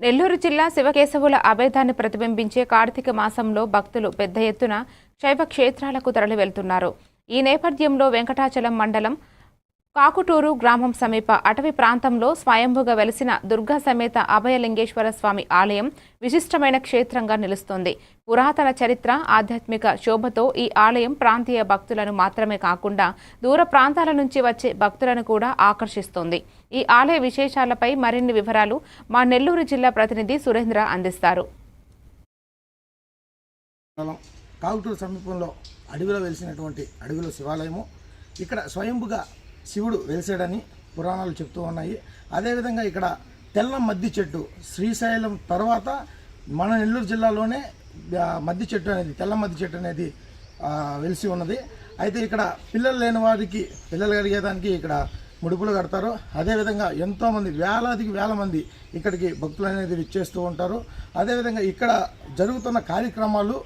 నెల్లూరు జిల్లా శివకేశవుల అభేదాన్ని ప్రతిబింబించే కార్తీక మాసంలో భక్తులు పెద్ద ఎత్తున శైవ క్షేత్రాలకు తరలి వెళ్తున్నారు ఈ నేపథ్యంలో వెంకటాచలం మండలం కాకుటూరు గ్రామం సమీప అటవీ ప్రాంతంలో స్వయంభుగా వెలిసిన దుర్గా సమేత అభయలింగేశ్వర స్వామి ఆలయం విశిష్టమైన క్షేత్రంగా నిలుస్తోంది. పురాతన చరిత్ర ఆధ్యాత్మిక శోభతో ఈ ఆలయం ప్రాంతీయ భక్తులను మాత్రమే కాకుండా దూర ప్రాంతాల నుంచి వచ్చే భక్తులను కూడా ఆకర్షిస్తోంది. ఈ ఆలయ విశేషాలపై మరిన్ని వివరాలు మా నెల్లూరు జిల్లా ప్రతినిధి సురేంద్ర అందిస్తారు. కాకుటూరు సమీపంలో అడవిలో వెలిసినటువంటి అడవిలో శివాలయము. ఇక్కడ స్వయంభుగా శివుడు వెలిసాడని పురాణాలు చెప్తూ ఉన్నాయి. అదేవిధంగా ఇక్కడ తెల్ల మద్ది చెట్టు శ్రీశైలం తర్వాత మన నెల్లూరు జిల్లాలోనే మద్ది చెట్టు అనేది తెల్ల మద్ది చెట్టు అనేది వెలిసి ఉన్నది. అయితే ఇక్కడ పిల్లలు లేని వారికి పిల్లలు కలిగేదానికి ఇక్కడ ముడుపులు కడతారు. అదేవిధంగా ఎంతోమంది వేలాదికి వేల మంది ఇక్కడికి భక్తులు అనేది విచ్చేస్తూ ఉంటారు. అదేవిధంగా ఇక్కడ జరుగుతున్న కార్యక్రమాలు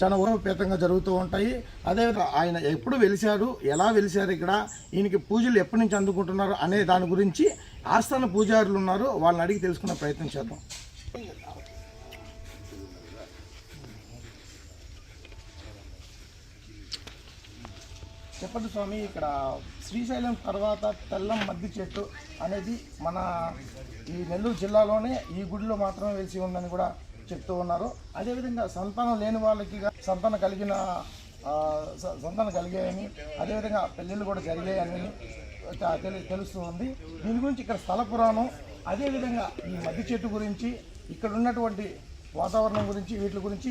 చాలా ఉపయోగపేతంగా జరుగుతూ ఉంటాయి. అదేవిధంగా ఆయన ఎప్పుడు వెలిశారు ఎలా వెలిశారు ఇక్కడ ఈయనకి పూజలు ఎప్పటి నుంచి అందుకుంటున్నారు అనే దాని గురించి ఆస్థాన పూజారులు ఉన్నారు. వాళ్ళని అడిగి తెలుసుకునే ప్రయత్నం చేద్దాం. చెప్పండి స్వామి ఇక్కడ శ్రీశైలం తర్వాత తెల్లం మద్ది చెట్టు అనేది మన ఈ నెల్లూరు జిల్లాలోనే ఈ గుడిలో మాత్రమే వెలిసి ఉందని కూడా చెప్తూ ఉన్నారు. అదేవిధంగా సంతానం లేని వాళ్ళకి సంతానం కలిగిన స- సంతానం కలిగాయని అదేవిధంగా పెళ్ళిళ్ళు కూడా జరిగాయని తెలుస్తూ ఉంది దీని గురించి ఇక్కడ స్థల పురాణం అదేవిధంగా ఈ మద్ది చెట్టు గురించి ఇక్కడ ఉన్నటువంటి వాతావరణం గురించి వీటి గురించి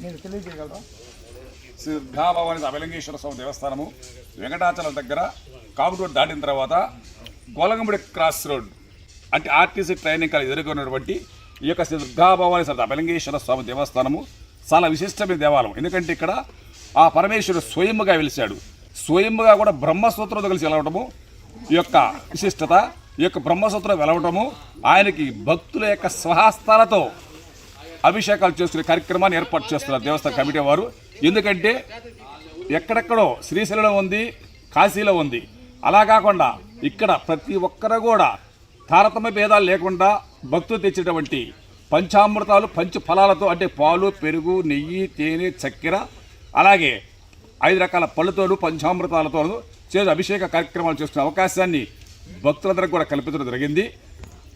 నేను తెలియజేయగలరా? శ్రీ అభిలింగేశ్వర స్వామి దేవస్థానము. వెంకటాచలం దగ్గర కాపు రోడ్ దాటిన తర్వాత గోలగంబడి క్రాస్ రోడ్ అంటే ఆర్టీసీ ట్రైనింగ్ కాలేజ్ ఎదుర్కొన్నటువంటి ఈ యొక్క దుర్గాభవాని సరిత అభలింగేశ్వర స్వామి దేవస్థానము చాలా విశిష్టమైన దేవాలయం. ఎందుకంటే ఇక్కడ ఆ పరమేశ్వరుడు స్వయంగా వెలిశాడు. స్వయంగా కూడా బ్రహ్మసూత్రంతో కలిసి వెలవటము ఈ యొక్క విశిష్టత ఈ యొక్క బ్రహ్మసూత్రం వెలవటము ఆయనకి భక్తుల యొక్క స్వహస్తాలతో అభిషేకాలు చేసుకునే కార్యక్రమాన్ని ఏర్పాటు చేస్తున్నారు దేవస్థాన కమిటీ వారు. ఎందుకంటే ఎక్కడెక్కడో శ్రీశైలంలో ఉంది కాశీలో ఉంది. అలా కాకుండా ఇక్కడ ప్రతి ఒక్కరు కూడా తారతమ్య భేదాలు లేకుండా భక్తులు తెచ్చేటువంటి పంచామృతాలు పంచ ఫలాలతో అంటే పాలు పెరుగు నెయ్యి తేనె చక్కెర అలాగే ఐదు రకాల పళ్ళుతోను పంచామృతాలతోనూ చేసి అభిషేక కార్యక్రమాలు చేసుకునే అవకాశాన్ని భక్తులందరికీ కూడా కల్పించడం జరిగింది.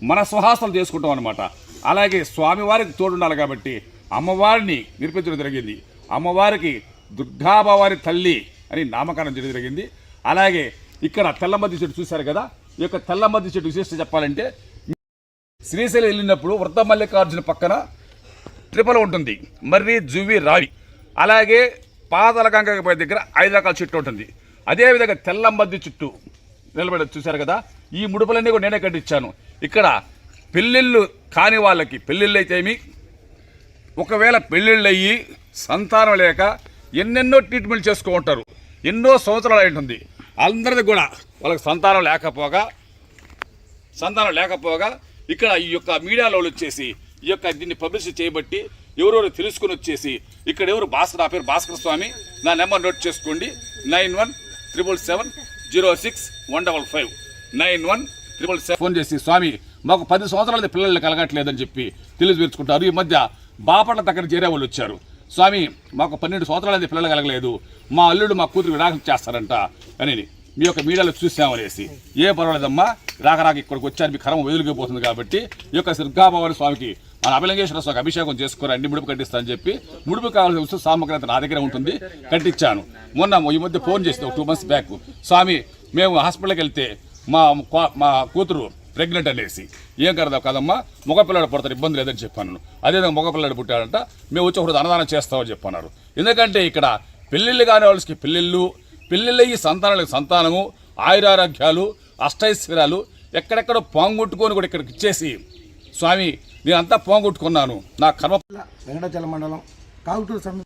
మన సుహాసనలు చేసుకుంటాం అనమాట అలాగే స్వామివారికి తోడుండాలి కాబట్టి అమ్మవారిని నిర్మించడం జరిగింది. అమ్మవారికి దుర్గాభవాని తల్లి అని నామకరణం చేయడం జరిగింది. అలాగే ఇక్కడ తెల్లమద్ది చెట్టు చూశారు కదా? ఈ యొక్క తెల్లమద్ది చెట్టు విశేషం చెప్పాలంటే శ్రీశైలం వెళ్ళినప్పుడు వృద్ధ మల్లికార్జున పక్కన ట్రిపల్ ఉంటుంది. మర్రి జువ్వి రావి. అలాగే పాదల గంగపై దగ్గర ఐదు రకాల చెట్టు ఉంటుంది. అదేవిధంగా తెల్లంబద్ది చుట్టూ నిలబడి చూశారు కదా? ఈ ముడుపులన్నీ కూడా నేనే కట్టించాను. ఇక్కడ పెళ్ళిళ్ళు కాని వాళ్ళకి పెళ్ళిళ్ళు అయితేమి ఒకవేళ పెళ్ళిళ్ళు అయ్యి సంతానం లేక ఎన్నెన్నో ట్రీట్మెంట్ చేసుకో ఉంటారు. ఎన్నో సంవత్సరాలు అయి ఉంటుంది. అందరిది కూడా వాళ్ళకి సంతానం లేకపోగా సంతానం లేకపోగా ఇక్కడ ఈ యొక్క మీడియాలో వచ్చేసి ఈ యొక్క దీన్ని పబ్లిష్ చేయబట్టి ఎవరెవరు తెలుసుకుని వచ్చేసి ఇక్కడ ఎవరు భాస్కర్ నా పేరు భాస్కర్ స్వామి. నా నెంబర్ నోట్ చేసుకోండి. Nine one triple seven zero six one double five. Nine one triple seven. Phone చేసి స్వామి మాకు పది సంవత్సరాలది పిల్లల్ని కలగట్లేదని చెప్పి తెలియజేర్చుకుంటారు ఈ మధ్య బాపట్ల దగ్గర చేరే వాళ్ళు వచ్చారు. స్వామి మాకు పన్నెండు సంవత్సరాలది పిల్లలు కలగలేదు. మా అల్లుడు మా కూతురు విడాకులు చేస్తారంట అని మీ యొక్క మీడియాలో చూసామనేసి ఏ పర్వాలేదమ్మా? రాక రాక ఇక్కడికి వచ్చారు మీ కర్మ వెలుగుపోతుంది కాబట్టి ఈ యొక్క దుర్గాభవాని స్వామికి మన అభిలంగేశ్వర స్వామికి అభిషేకం చేసుకుని అన్ని ముడుపు కట్టిస్తానని చెప్పి ముడుపు కావాల్సిన వస్తు సామగ్రి నా దగ్గర ఉంటుంది కట్టించాను. మొన్న ఈ మధ్య ఫోన్ చేస్తే ఒక టూ మంత్స్ బ్యాక్ స్వామి మేము హాస్పిటల్కి వెళ్తే మా మా కూతురు ప్రెగ్నెంట్ అనేసి. ఏం కరదా కదమ్మా? మగపిల్లాడు పుడతారు ఇబ్బంది లేదని చెప్పాను అదేవిధంగా మగపిల్లాడు పుట్టాడంట మేము వచ్చి ఒకటి అన్నదానం చేస్తామని చెప్పన్నారు. ఎందుకంటే ఇక్కడ పెళ్ళిళ్ళు కాని వాళ్ళకి పెళ్ళిళ్ళు పెళ్ళిళ్ళయ్యి సంతానాలకు సంతానము ఆయురారోగ్యాలు అష్టైశ్వర్యాలు ఎక్కడెక్కడో పోంగొట్టుకొని కూడా ఇక్కడికి ఇచ్చేసి స్వామి నేనంతా పోంగొట్టుకున్నాను. నా కర్మ వెంకటాచల మండలం కాకుటూరు సమీప